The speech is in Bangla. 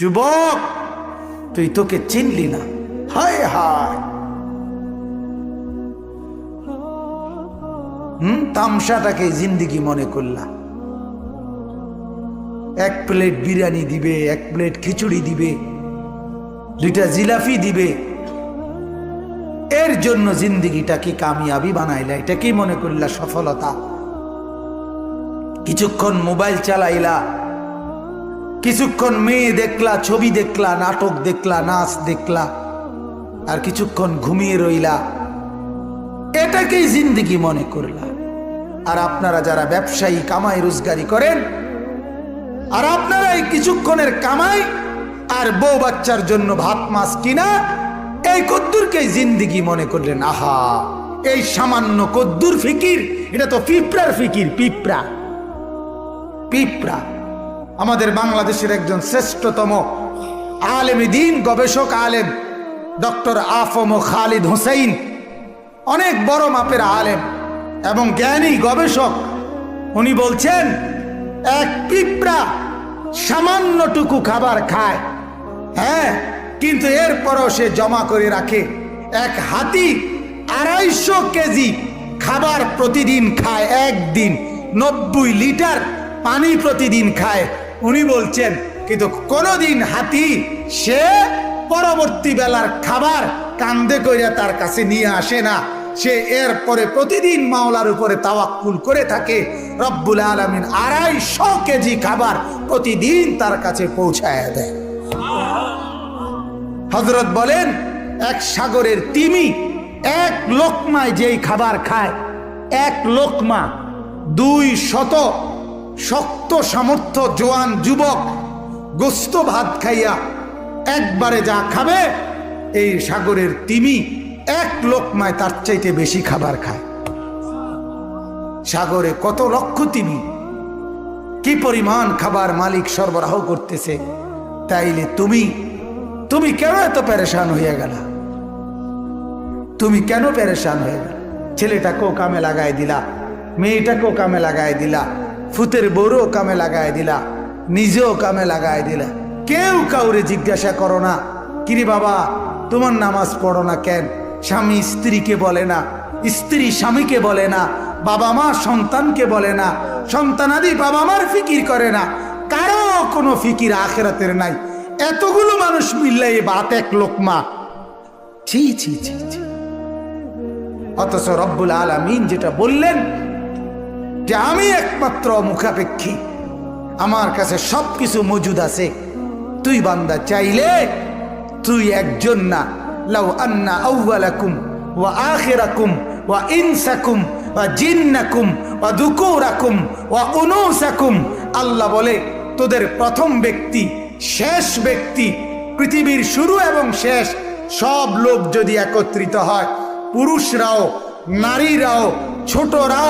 যুবক, তুই তোকে চিনলি না। হায় হায়। হুম, তামসাটাকে জিন্দিগি মনে করলা। এক প্লেট বিরিয়ানি দিবে, এক প্লেট খিচুড়ি দিবে, দুইটা জিলাফি দিবে। এর জন্য জিন্দিগিটাকে কামিয়াবি বানাইলা। এটা কি মনে করলা সফলতা। কিছুক্ষণ মোবাইল চালাইলা। কিছুক্ষণ মেয়ে দেখলা, ছবি দেখলা, নাটক দেখলা, নাচ দেখলা, আর কিছুক্ষণ ঘুমিয়ে রইলা। এটাকেই জিন্দিগি মনে করলা। আর আপনারা যারা ব্যবসায়ী, কামাই, রোজগারি করেন, আর আপনারা এই কিছুক্ষণের কামাই আর বউ বাচ্চার জন্য ভাত, মাছ কিনা, এই কদ্দুরকে জিন্দিগি মনে করলেন, আহা! এই সামান্য কদ্দুর ফিকির, এটা তো পিঁপড়ার ফিকির, পিঁপড়া। পিঁপড়া। আমাদের বাংলাদেশের একজন শ্রেষ্ঠতম আলেম দিন গবেষক আলেম, ডক্টর আফম খালিদ হুসাইন। অনেক বড় মাপের আলেম এবং জ্ঞানী গবেষক। উনি বলছেন, এক পিঁপড়া সামান্যটুকু খাবার খায়। হ্যাঁ কিন্তু এরপরও সে জমা করে রাখে এক হাতি আড়াইশো কেজি খাবার প্রতিদিন খায় একদিন। নব্বই লিটার পানি প্রতিদিন খায়। উনি বলছেন, কিন্তু কোনোদিন হাতি সে পরবর্তী বেলার খাবার কান্দে কইরা তার কাছে নিয়ে আসে না। সে এর পরে প্রতিদিন মাওলার উপরে তাওয়াক্কুল করে থাকে। রব্বুল আলমিন আড়াইশো কেজি খাবার প্রতিদিন তার কাছে পৌঁছায় দেয়। হজরত বলেন, এক সাগরের তিমি, এক লোকমায় যেই খাবার খায়, এক লোকমা দুই শত শক্ত সামর্থ্য জোয়ান যুবক গোস্ত ভাত খাইয়া একবারে যা খাবে, এই সাগরের তিমি এক লোকমায় তার চাইতে বেশি খাবার খায়। সাগরে কত লক্ষ তিমি, কি পরিমাণ খাবার মালিক সরবরাহ করতেছে, তাইলে তুমি তুমি কেন এত পেরেশান হইয়া গেল? তুমি কেন পেরেশান হয়ে গেল? ছেলেটাকেও কামে লাগাই দিলা, মেয়েটাকেও কামে লাগাই দিলা ফুতের বউরও কামে লাগাই দিলা, নিজেও কামে লাগাই দিলা। কেউ কাউরে জিজ্ঞাসা করো না, কিরে বাবা, তোমার নামাজ পড়ো না কেন? স্বামী স্ত্রীকে বলে না, স্ত্রী স্বামীকে বলে না, বাবা মা সন্তানকে বলে না, সন্তানাদি বাবা মার ফিকির করে না। কারও কোনো ফিকির আখেরাতের নাই। এতগুলো মানুষ মিললে এই বাত এক লোকমা। ছি ছি ছি ছি। অথচ রব্বুল আলমিন যেটা বললেন যে আমি একমাত্র মুখাপেক্ষী। আমার কাছে সব কিছু মজুদ আছে। তুই বান্দা, চাইলে তুই একজন না। লাউ আন্না আউ্বালাকুম ওয়া আখিরাকুম ওয়া ইনসাকুম ওয়া জিন্নাকুম ওয়া দুকুরাকুম ওয়া উনুসাকুম। আল্লাহ বলে, তোদের প্রথম ব্যক্তি, শেষ ব্যক্তি, পৃথিবীর শুরু এবং শেষ, সব লোক যদি একত্রিত হয়, পুরুষরাও, নারীরাও, ছোটরাও